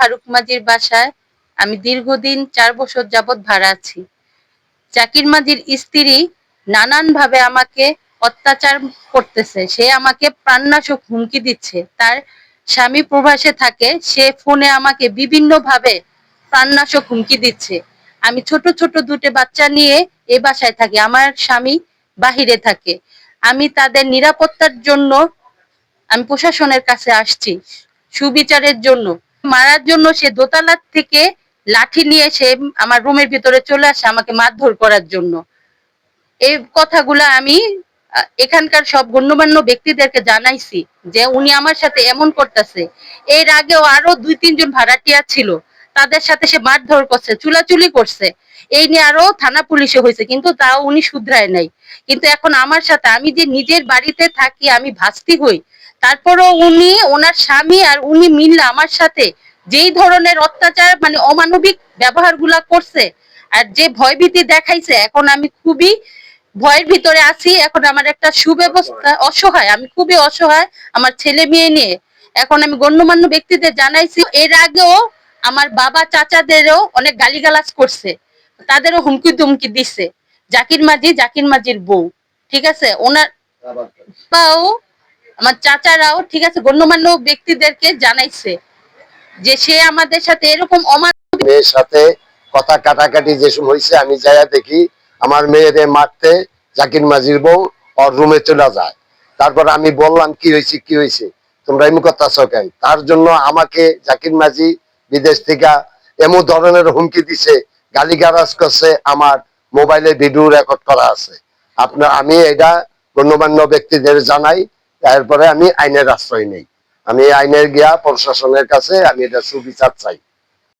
ফারুক মাজির বাসায় আমি দীর্ঘদিন চার বছর যাবৎ ভাড়া আছি। জাকির মাজির স্ত্রী নানান ভাবে আমাকে অত্যাচার করতেছে। সে আমাকে প্রাণনাশক হুমকি দিচ্ছে। তার স্বামী প্রবাসে থাকে। সে ফোনে আমাকে বিভিন্ন ভাবে প্রাণনাশক হুমকি দিচ্ছে। আমি ছোট ছোট দুটো বাচ্চা নিয়ে এ বাসায় থাকি। আমার স্বামী বাহিরে থাকে। আমি তাদের নিরাপত্তার জন্য আমি প্রশাসনের কাছে আসছি। সুবিচারের জন্য। মারার জন্য সে দোতলার থেকে লাঠি নিয়ে সে আমার রুমের ভিতরে চলে আসে আমাকে মারধর করার জন্য। এই কথাগুলো আমি এখানকার সব গণ্যমান্য ব্যক্তিদেরকে জানাইছি যে উনি আমার সাথে এমন করতেছে। এর আগেও আরও দুই, তিনজন ভাড়াটিয়া ছিল। তাদের সাথে সে মারধর করছে, চুলাচুলি করছে। এই নিয়ে আরও থানা পুলিশে হয়েছে কিন্তু তাও উনি শুধরায় নাই। কিন্তু এখন আমার সাথে আমি যে নিজের বাড়িতে থাকি, আমি ভাস্তি হই তারপরও উনি ওনার স্বামী আর উনি মিললে আমার সাথে যেই ধরনের অত্যাচার মানে অমানবিক ব্যবহারগুলা করছে আর যে ভয়ভীতি দেখাইছে এখন আমি খুবই ভয়ের ভিতরে আছি। এখন আমার একটা সুব্যবস্থা অসহায় আমি খুবই অসহায় আমার ছেলে মেয়ে নিয়ে। এখন আমি গণ্যমান্য ব্যক্তিদের জানাইছি এর আগেও আমার বাবা চাচাদেরও অনেক গালিগালাজ করছে। তাদেরও হুমকি দুমকি দিছে। জাকির মাঝি জাকির মাঝির বউ ঠিক আছে? ওনার বাবাও আমার চাচারাও, ঠিক আছে, গণ্যমান্য ব্যক্তিদেরকে জানাইছে যে সে আমাদের সাথে এরকম অমান মেয়ের সাথে কথা কাটাকাটি যে সময় হয়েছে আমি যাইয়া দেখি আমার মেয়েরে মারতে জাকির মাঝির বউ ওর রুমে চলে যায়। তারপর আমি বললাম, কি হয়েছে কি হয়েছে তোমরা এমন কথা কেন? তার জন্য আমাকে জাকির মাঝি বিদেশ থেকে এমন ধরনের হুমকি দিছে, গালিগালাজ করছে, আমার মোবাইলে ভিডিও রেকর্ড করা আছে। আপনার, আমি এটা গণ্যমান্য ব্যক্তিদের জানাই। তারপরে আমি আইনের আশ্রয় নেই। আমি আইনের গিয়া প্রশাসনের কাছে আমি এটা সুবিচার চাই।